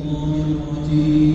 الشيطان الرجيم.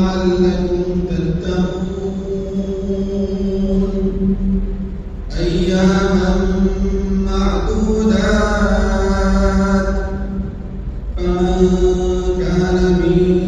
لعلكم تتقون. أياما معدودات فمن كان منكم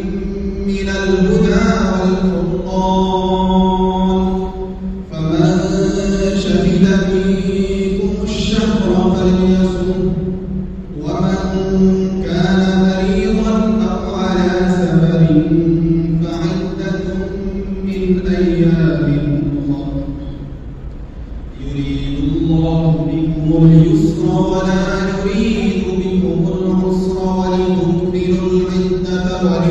ano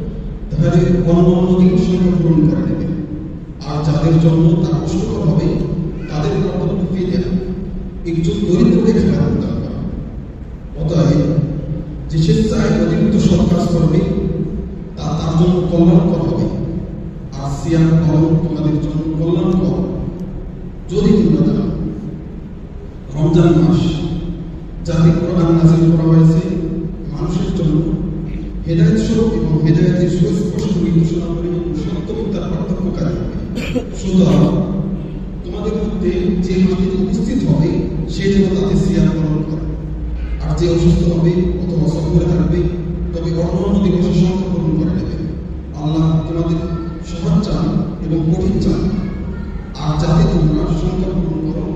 অন্য দিন সংখ্যা পূরণ করে নেবে। আর যাদের জন্য তার কষ্টকর হবে তাদের কখনো ঢুকিয়ে দেয় একজন দরিদ্রকে খেলানো দরকার অতএব যে স্বেচ্ছায় অতিরিক্ত সরকার করবে তা তার জন্য কল্যাণকর হবে আর সিয়াম পালন তোমাদের জন্য কল্যাণকর যদি তোমরা জানো রমজান মাস যাতে কোরআন নাজিল করা হয়েছে মানুষের জন্য হেদায়ত স্বরূপ এবং হেদায়তের সুস্পষ্ট নির্দেশনা করে সত্যমিথ্যার পার্থক্যকারী সুতরাং তোমাদের মধ্যে যে মাটিতে উপস্থিত হবে, সে যেন তাতে সিয়াম পালন করে। আর যে অসুস্থ হবে অথবা সফরে থাকবে, তবে অন্য অন্য দিবসে সংখ্যা পূরণ করে নেবে। আল্লাহ তোমাদের সহজ চান এবং কঠিন চান। আর যাতে তোমরা সংখ্যা পূরণ করো।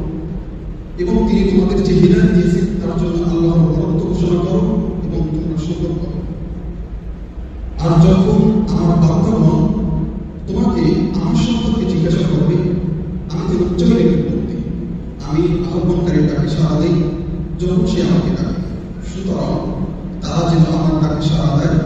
এবং তিনি তোমাদের যে হৃদয় দিয়েছেন, তার জন্য আল্লাহর বরত্ব ঘোষণা করো এবং তোমরা শুকর করো। আর যখন আমার বান্দাগণ তোমাকে আমার সম্পর্কে জিজ্ঞাসা করবে আমি তো উচ্চকে রেখে আমি আহ্বানকারী তাকে সাড়া দিই, যখন সে আমাকে ডাকে। সুতরাং তারা যেন আমার ডাকে সাড়া দেয়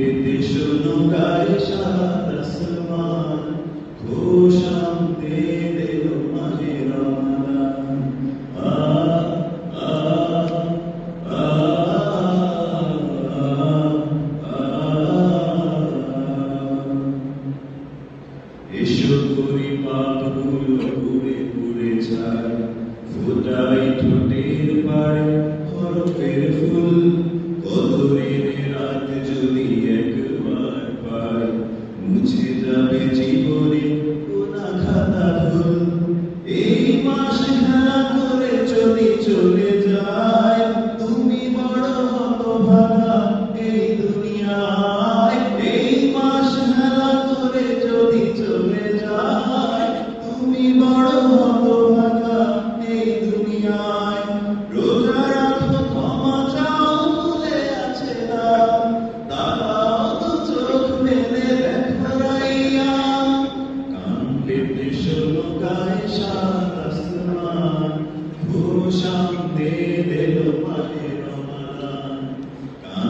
विदेशों का इशारा रसमान घोषाम दे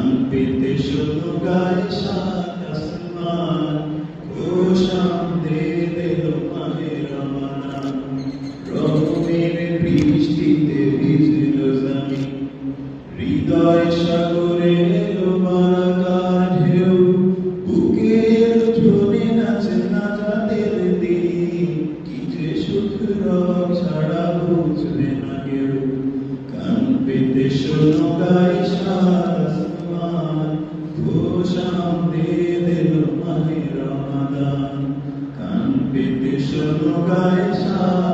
शान्तितिशुगायशाकस्मान् कोशान् রমাদান কান পেতে শোনো গাই আসমান